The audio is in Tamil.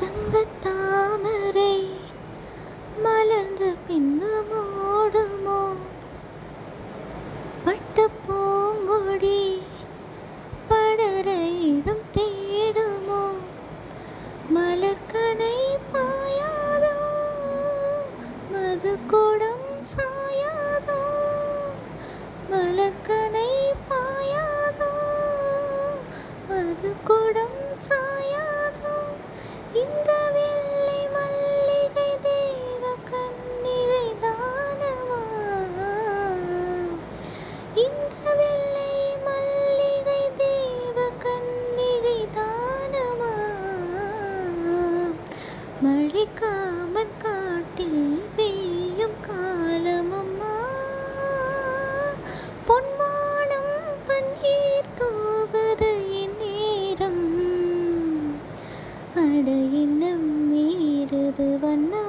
தங்க தாமரை மலர்ந்த பின்பு மூடுமோ பட்டு பூங்கொடி படர இடம் தேடுமோ? மலர்கனை பாயாதோ? மது கூடம் சாயாதோ? மலர்கனை பாயாதோ? மது கூடம் சாயாதோ இந்நேரம் அட மீறுது வண்ணம்.